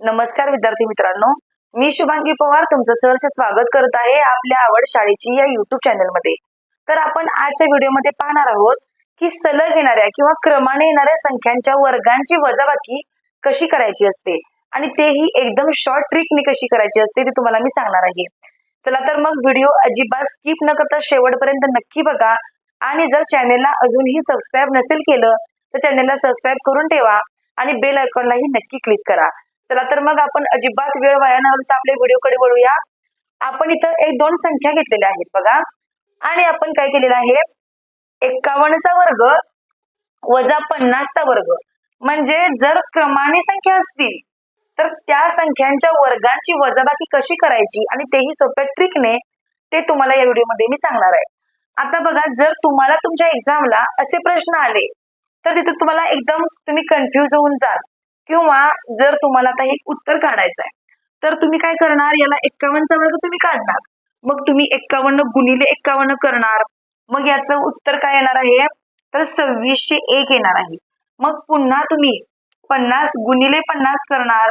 नमस्कार विद्यार्थी मित्रांनो. मी शुभांगी पवार तुमचं सहर्ष स्वागत करत आहे आपल्या आवड शाळेची या युट्यूब चॅनलमध्ये तर आपण आजच्या व्हिडिओमध्ये पाहणार आहोत की सलग येणाऱ्या किंवा क्रमाने येणाऱ्या संख्यांच्या वर्गांची वजाबाकी कशी करायची असते आणि तेही एकदम शॉर्ट ट्रिकने कशी करायची असते ते तुम्हाला मी सांगणार आहे. चला तर मग व्हिडिओ अजिबात स्किप न करता शेवटपर्यंत नक्की बघा आणि जर चॅनेलला अजूनही सबस्क्राईब नसेल केलं तर चॅनेलला सबस्क्राईब करून ठेवा आणि बेल आयकॉनलाही नक्की क्लिक करा. चला तर मग आपण अजिबात वेळ वाया न घालता आपल्या व्हिडिओकडे वळूया. आपण इथं एक दोन संख्या घेतलेल्या आहेत बघा. आणि आपण काय केलेलं आहे? एक्कावन्नचा वर्ग वजा पन्नासचा वर्ग. म्हणजे जर क्रमाने संख्या असतील तर त्या संख्यांच्या वर्गांची वजाबाकी कशी करायची? आणि तेही सोप्या ट्रिकने ते तुम्हाला या व्हिडिओमध्ये मी सांगणार आहे. आता बघा जर तुम्हाला तुमच्या एक्झामला असे प्रश्न आले तर तिथे तुम्हाला एकदम तुम्ही कन्फ्युज होऊन जाल. किंवा जर तुम्हाला आता हे उत्तर काढायचं आहे तर तुम्ही काय करणार? याला एक्कावन्नचा वर्ग तुम्ही काढणार. मग तुम्ही एक्कावन्न गुणिले एक्कावन्न करणार. मग याचं उत्तर काय येणार आहे? तर सव्वीसशे एक येणार आहे. मग पुन्हा तुम्ही पन्नास गुणिले पन्नास करणार.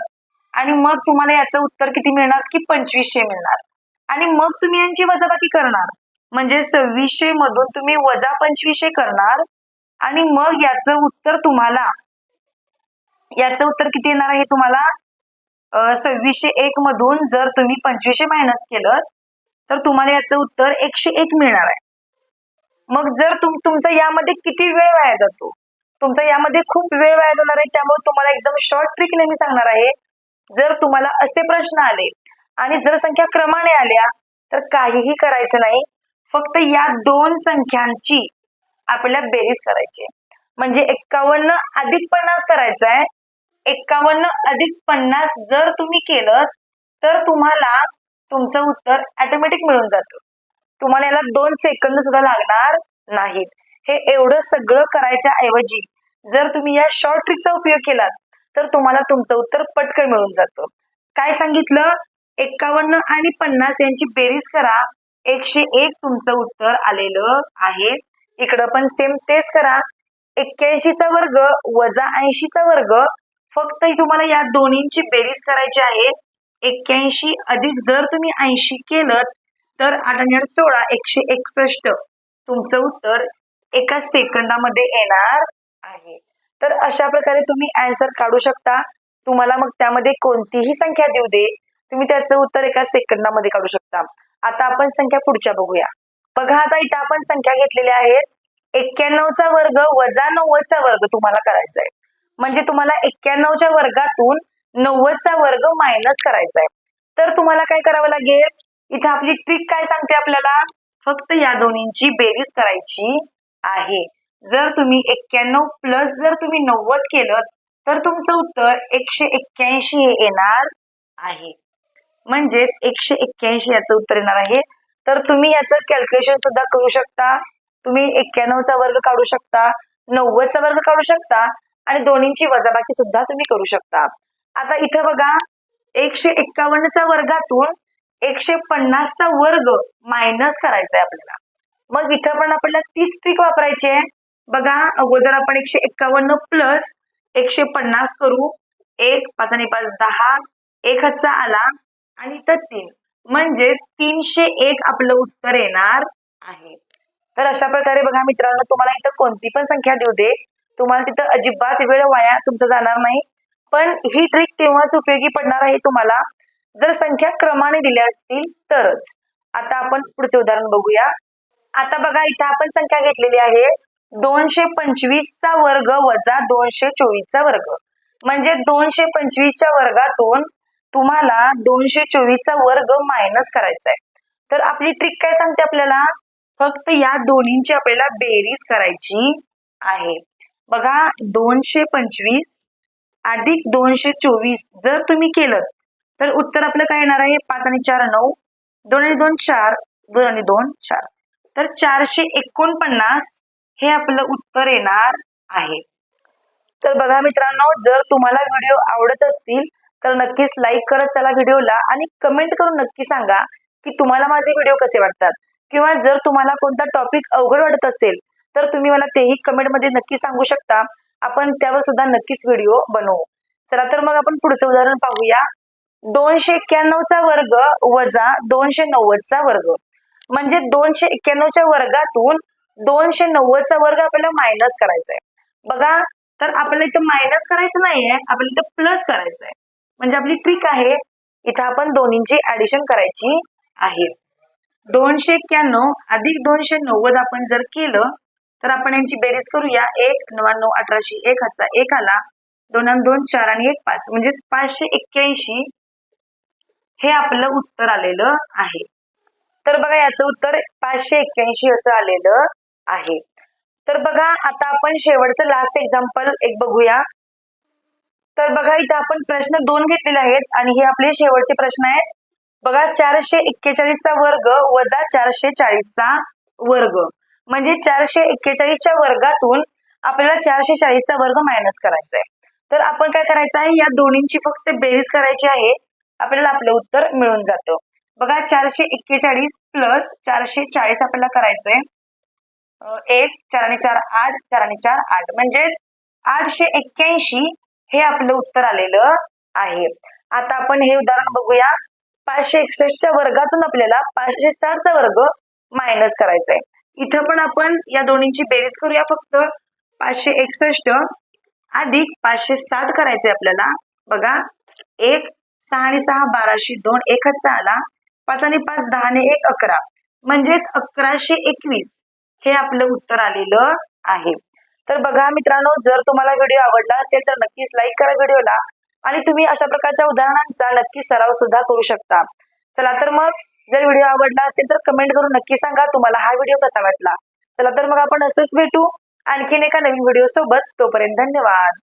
आणि मग तुम्हाला याचं उत्तर किती मिळणार? की पंचवीसशे मिळणार. आणि मग तुम्ही यांची वजाबाकी करणार. म्हणजे सव्वीसशे मधून तुम्ही वजा पंचवीसशे करणार. आणि मग याचं उत्तर तुम्हाला याचं उत्तर किती येणार आहे तुम्हाला? सव्वीसशे एक मधून जर तुम्ही पंचवीसशे मायनस केलं तर तुम्हाला याचं उत्तर एकशे एक मिळणार आहे. मग जर तुम तुमचा यामध्ये किती वेळ वाया जातो? तुमचा यामध्ये खूप वेळ वाया जाणार आहे त्यामुळे तुम्हाला एकदम शॉर्ट ट्रिक मी सांगणार आहे. जर तुम्हाला असे प्रश्न आले आणि जर संख्या क्रमाने आल्या तर काहीही करायचं नाही. फक्त या दोन संख्यांची आपल्या बेरीज करायची आहे. म्हणजे एक्कावन्न अधिक पन्नास करायचं आहे एक्कावन्न अधिक पन्नास जर तुम्ही केलं तर तुम्हाला तुमचं उत्तर ऑटोमॅटिक मिळून जातं. तुम्हाला याला दोन सेकंद सुद्धा लागणार नाहीत. हे एवढं सगळं करायच्या ऐवजी जर तुम्ही या शॉर्ट ट्रिकचा उपयोग केलात तर तुम्हाला तुमचं उत्तर पटकन मिळून जातं. काय सांगितलं? एक्कावन्न आणि पन्नास यांची बेरीज करा. एकशे एक तुमचं उत्तर आलेलं आहे. इकडं पण सेम तेच करा. एक्क्याऐंशीचा वर्ग वजा ऐंशीचा वर्ग फक्त तुम्हाला या दोन्हींची बेरीज करायची आहे. एक्क्याऐंशी अधिक जर तुम्ही ऐंशी केलं तर आठ आणि सोळा एकशे एकसष्ट. तुमचं उत्तर एका सेकंदामध्ये येणार आहे. तर अशा प्रकारे तुम्ही आन्सर काढू शकता. तुम्हाला मग त्यामध्ये कोणतीही संख्या देऊ दे. तुम्ही त्याचं उत्तर एका सेकंदामध्ये काढू शकता. आता आपण संख्या पुढच्या बघूया. बघा आता इथं आपण संख्या घेतलेल्या आहेत. एक्क्याण्णवचा वर्ग वजा नव्वदचा वर्ग तुम्हाला करायचा आहे म्हणजे तुम्हाला एक्क्याण्णवच्या वर्गातून नव्वदचा वर्ग मायनस करायचा आहे तर तुम्हाला काय करावं लागेल? इथे आपली ट्रिक काय सांगते आपल्याला? फक्त या दोन्हींची बेरीज करायची आहे. जर तुम्ही एक्क्याण्णव प्लस जर तुम्ही नव्वद केलं तर तुमचं उत्तर एकशे एक्क्याऐंशी हे येणार आहे. म्हणजेच एकशे एक्क्याऐंशी याचं उत्तर येणार आहे. तर तुम्ही याचं कॅल्क्युलेशन सुद्धा करू शकता. तुम्ही एक्क्याण्णवचा वर्ग काढू शकता नव्वदचा वर्ग काढू शकता आणि दोन्हींची वजाबाकी सुद्धा तुम्ही करू शकता. आता इथं बघा एकशे एक्कावन्नचा वर्गातून एकशे पन्नासचा वर्ग मायनस करायचा आहे आपल्याला. मग इथं पण आपल्याला तीच ट्रिक वापरायची आहे. बघा अगोदर आपण एकशे एक्कावन्न प्लस एकशे पन्नास करू. एक पाच आणि पाच दहा एक हातचा आला. आणि इथं तीन. म्हणजेच तीनशे एक आपलं उत्तर येणार आहे. तर अशा प्रकारे बघा मित्रांनो तुम्हाला इथं कोणती पण संख्या देऊ दे. तुम्हाला तिथं अजिबात वेळ वाया तुमचा जाणार नाही. पण ही ट्रिक तेव्हाच उपयोगी पडणार आहे तुम्हाला. जर संख्या क्रमाने दिल्या असतील तरच. आता आपण पुढचे उदाहरण बघूया. आता बघा इथं आपण संख्या घेतलेली आहे. दोनशे पंचवीसचा वर्ग वजा दोनशे चोवीसचा वर्ग. म्हणजे दोनशे पंचवीसच्या वर्गातून तुम्हाला दोनशे चोवीसचा वर्ग मायनस करायचा आहे तर आपली ट्रिक काय सांगते आपल्याला? फक्त या दोन्हींची आपल्याला बेरीज करायची आहे. बघा दोनशे पंचवीस अधिक दोनशे चोवीस जर तुम्ही केलं तर उत्तर आपलं काय येणार आहे? पाच आणि चार नऊ दोन आणि दोन चार दोन आणि दोन चार. तर चारशे एकोणपन्नास हे आपलं उत्तर येणार आहे. तर बघा मित्रांनो जर तुम्हाला व्हिडिओ आवडत असतील तर नक्कीच लाईक करत त्याला व्हिडिओला आणि कमेंट करून नक्की सांगा की तुम्हाला माझे व्हिडिओ कसे वाटतात? किंवा जर तुम्हाला कोणता टॉपिक अवघड वाटत असेल तर तुम्ही मला तेही कमेंटमध्ये नक्की सांगू शकता. आपण त्यावर सुद्धा नक्कीच व्हिडिओ बनवू. चला तर मग आपण पुढचं उदाहरण पाहूया. दोनशे एक्क्याण्णवचा वर्ग वजा दोनशे नव्वदचा वर्ग. म्हणजे दोनशे एक्क्याण्णवच्या वर्गातून दोनशे नव्वदचा वर्ग आपल्याला मायनस करायचा आहे बघा तर आपल्याला इथं मायनस करायचं नाहीये आपल्याला इथं प्लस करायचं आहे म्हणजे आपली ट्रिक आहे इथं आपण दोन्हींची ऍडिशन करायची आहे. दोनशे एक्क्याण्णव अधिक दोनशे नव्वद आपण जर केलं तर आपण यांची बेरीज करूया. एक नव्याण्णव अठराशे एक हातचा एक आला. दोन आणि दोन चार आणि एक पाच. म्हणजेच पाचशे एक्क्याऐंशी हे आपलं उत्तर आलेलं आहे. तर बघा याचं उत्तर पाचशे एक्क्याऐंशी असं आलेलं आहे. तर बघा आता आपण शेवटचं लास्ट एक्झाम्पल एक बघूया. तर बघा इथं आपण प्रश्न दोन घेतलेले आहेत आणि हे आपले शेवटचे प्रश्न आहेत. बघा चारशे एक्केचाळीसचा वर्ग वजा चारशे चाळीसचा वर्ग. म्हणजे चारशे एक्केचाळीसच्या वर्गातून आपल्याला चारशे चाळीसचा वर्ग मायनस करायचा आहे तर आपण काय करायचं आहे? या दोन्हींची फक्त बेरीज करायची आहे. आपल्याला आपलं उत्तर मिळून जातं. बघा चारशे एक्केचाळीस प्लस चारशे चाळीस आपल्याला करायचंय. एक चार आणि चार आठ चार आणि चार आठ. म्हणजेच आठशे एक्क्याऐंशी हे आपलं उत्तर आलेलं आहे. आता आपण हे उदाहरण बघूया. पाचशे एकसष्टच्या वर्गातून आपल्याला पाचशे साठचा वर्ग मायनस करायचा आहे इथं पण आपण या दोन्हींची बेरीज करूया फक्त. पाचशे एकसष्ट अधिक पाचशे साठ करायचे आपल्याला. बघा एक सहा आणि सहा बाराशे दोन एकच आला पाच आणि पाच दहा आणि एक अकरा. म्हणजेच अकराशे एकवीस हे आपलं उत्तर आलेलं आहे. तर बघा मित्रांनो जर तुम्हाला व्हिडिओ आवडला असेल तर नक्कीच लाईक करा व्हिडिओला. आणि तुम्ही अशा प्रकारच्या उदाहरणांचा नक्की सराव सुद्धा करू शकता. चला तर मग जर व्हिडिओ आवडला असेल तर कमेंट करून नक्की सांगा. तुम्हाला हा व्हिडिओ कसा वाटला? चला तर मग आपण असंच भेटू. आणखीन एका नवीन व्हिडिओ सोबत. तोपर्यंत धन्यवाद.